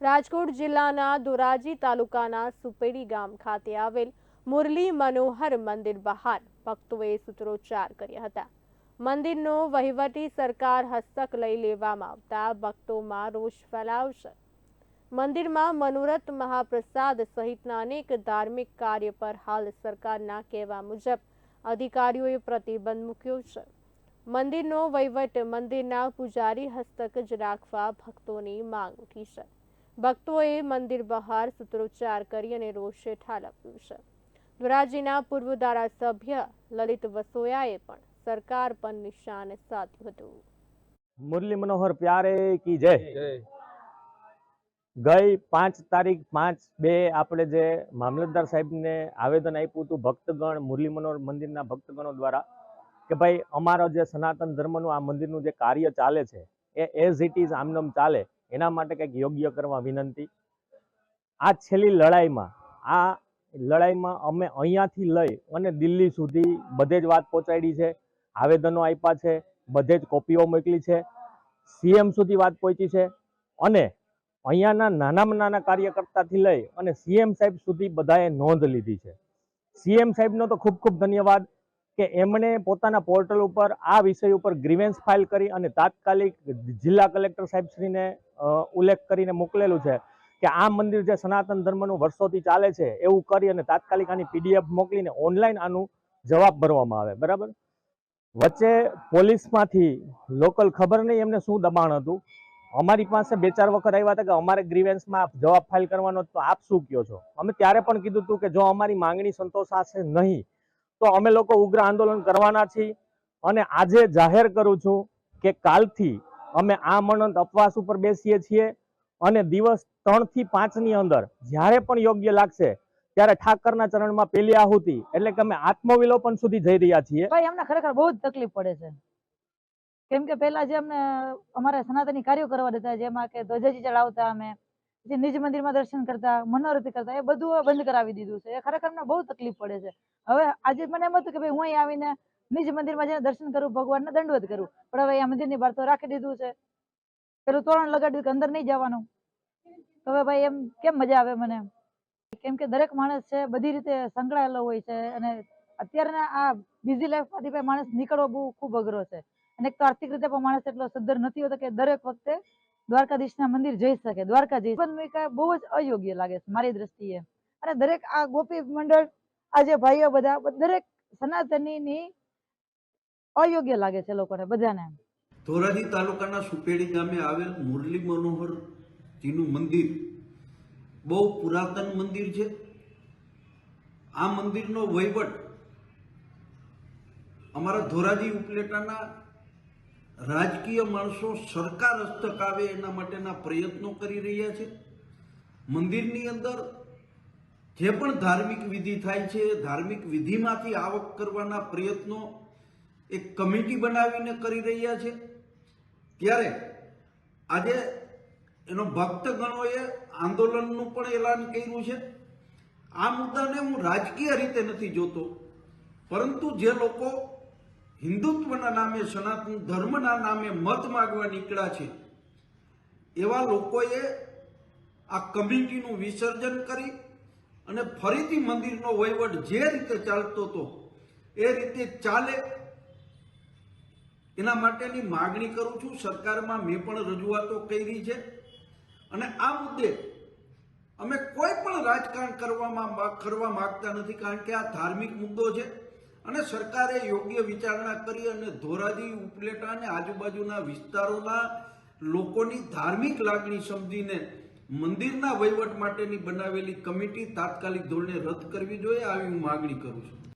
રાજકોટ જિલ્લાના ધોરાજી તાલુકાના સુપેડી ગામ ખાતે આવેલ મુરલી મનોહર મંદિર બહાર ભક્તોએ સૂત્રોચ્ચાર કર્યા હતા. મંદિરનો વહીવટી સરકાર હસ્તક લઈ લેવામાં આવતા ભક્તોમાં રોષ ફેલાવશે. મંદિરમાં મનોરથ મહાપ્રસાદ સહિતના અનેક ધાર્મિક કાર્ય પર હાલ સરકારના કહેવા મુજબ અધિકારીઓએ પ્રતિબંધ મૂક્યો છે. મંદિરનો વહીવટ મંદિરના પૂજારી હસ્તક જ રાખવા ભક્તોની માંગ ઉઠી છે. ભક્તોએ મંદિર બહાર સૂત્રોચ્ચાર કરી અને રોષે ઠાલવ્યું છે. ધોરાજીના પૂર્વ ધારાસભ્ય લલિત વસોયાએ પણ સરકાર પર નિશાન સાધ્યું હતું. મુરલી મનોહર પ્યારે કી જય. ગઈ પાંચ તારીખ પાંચ બે આપણે જે મામલતદાર સાહેબને આવેદન આપ્યું હતું ભક્તગણ, મુરલી મનોહર મંદિરના ભક્તગણો દ્વારા, કે ભાઈ અમારો જે સનાતન ધર્મનું આ મંદિરનું જે કાર્ય ચાલે છે, એ એઝ ઇટ ઇઝ આમનમ ચાલે એના માટે કંઈક યોગ્ય કરવા વિનંતી. આ છેલ્લી લડાઈમાં, આ લડાઈમાં અમે અહીંયાથી લઈ અને દિલ્હી સુધી બધે જ વાત પહોંચાડી છે, આવેદનો આપ્યા છે, બધે જ કોપીઓ મોકલી છે, સીએમ સુધી વાત પહોંચી છે અને અહીંયાના નાનામાં નાના કાર્યકર્તાથી લઈ અને સીએમ સાહેબ સુધી બધાએ નોંધ લીધી છે. સીએમ સાહેબનો તો ખૂબ ખૂબ ધન્યવાદ. કે એમણે પોતાના પોર્ટલ ઉપર આ વિષય ઉપર ગ્રીવેન્સ ફાઇલ કરી અને તાત્કાલિક જિલ્લા કલેક્ટર સાહેબશ્રીને ઉલ્લેખ કરીને મોકલેલું છે કે આ મંદિર જે સનાતન ધર્મનું વર્ષોથી ચાલે છે એવું કરી અને તાત્કાલિક આની પીડીએફ મોકલીને ઓનલાઈન આનું જવાબ ભરવામાં આવે. બરાબર? વચ્ચે પોલીસમાંથી લોકલ ખબર નહીં એમને શું દબાણ હતું. અમારી પાસે બે ચાર વખત આવ્યા હતા કે અમારે ગ્રીવેન્સમાં જવાબ ફાઇલ કરવાનો તો આપ શું કહો છો? અમે ત્યારે પણ કીધું હતું કે જો અમારી માંગણી સંતોષાશે નહીં તો અમે લોકો ઉગ્ર આંદોલન કરવાના છીએ. અને આજે જાહેર કરું છું કે કાલથી અમે આ મનંત અપવાસ ઉપર બેસીએ છીએ. અને દિવસ ત્રણથી પાંચની અંદર જ્યારે પણ યોગ્ય લાગશે ત્યારે ઠાકરના ચરણમાં પેલી આહુતિ એટલે કે અમે આત્મવિલોપન સુધી જઈ રહ્યા છીએ. ભાઈ, અમને ખરેખર બહુ જ તકલીફ પડે છે. કેમ કે પહેલા જે અમને અમારા સનાતની કાર્યો કરવા દેતા, જેમાં કે ધ્વજાજી ચડાવતા અમે જે નિજ મંદિરમાં દર્શન કરતા મનોરથી કરતા, એ બધું બંધ કરાવી દીધું છે. એ ખરેખર અમને બહુ તકલીફ પડે છે. હવે આજે મને એમ હતું કે ભાઈ હું અહીં આવીને નિજ મંદિરમાં જઈને દર્શન કરું, ભગવાનને દંડવત કરું. પણ હવે આ મંદિરની બહાર તો રાખી દીધું છે. પેલું તોરણ લગાડ્યું કે અંદર નહીં જવાનું. હવે ભાઈ એમ કેમ મજા આવે મને? કેમ કે દરેક માણસ છે, બધી રીતે સંકળાયેલો હોય છે અને અત્યારના આ બિઝી લાઈફમાંથી ભાઈ માણસ નીકળવો બહુ ખૂબ અઘરો છે. અને એક તો આર્થિક રીતે પણ માણસ એટલો સદ્ધર નથી હોતો કે દરેક વખતે દ્વારકાધીશના મંદિર જઈ શકે. દ્વારકાધીશ બહુ જ અયોગ્ય લાગે છે મારી દ્રષ્ટિએ. અને દરેક આ ગોપી મંડળ આ જે ભાઈઓ બધા દરેક સનાતનીની અયોગ્ય લાગે છે લોકોને બધાને ધોરાજી તાલુકાના સુપેડી ગામે આવેલ મુરલી મનોહરજીનું મંદિર બહુ પુરાતન મંદિર છે. આ મંદિરનો વહીવટ અમારા ધોરાજી ઉપલેટાના રાજકીય માણસો સરકાર હસ્તક આવે એના માટેના પ્રયત્નો કરી રહ્યા છે. મંદિરની અંદર જે પણ ધાર્મિક વિધિ થાય છે, ધાર્મિક વિધિમાંથી આવક કરવાના પ્રયત્નો એક કમિટી બનાવીને કરી રહ્યા છે. ત્યારે આજે એનો ભક્તગણોએ આંદોલનનું પણ એલાન કર્યું છે. આ મુદ્દાને હું રાજકીય રીતે નથી જોતો, પરંતુ જે લોકો હિન્દુત્વના નામે, સનાતન ધર્મના નામે મત માગવા નીકળ્યા છે, એવા લોકોએ આ કમિટીનું વિસર્જન કરી અને ફરીથી મંદિરનો વહીવટ જે રીતે ચાલતો હતો, એ રીતે ચાલે. એના માટેની માગણી કરું છું. સરકારમાં મેં પણ રજૂઆતો કરી છે. અને આ મુદ્દે અમે કોઈ પણ રાજકારણ કરવામાં કરવા માગતા નથી, કારણ કે આ ધાર્મિક મુદ્દો છે. અને સરકારે યોગ્ય વિચારણા કરી અને ધોરાજી, ઉપલેટા અને આજુબાજુના વિસ્તારોના લોકોની ધાર્મિક લાગણી સમજીને મંદિરના વહીવટ માટેની બનાવેલી કમિટી તાત્કાલિક ધોરણે રદ કરવી જોઈએ, આવી હું માગણી કરું છું.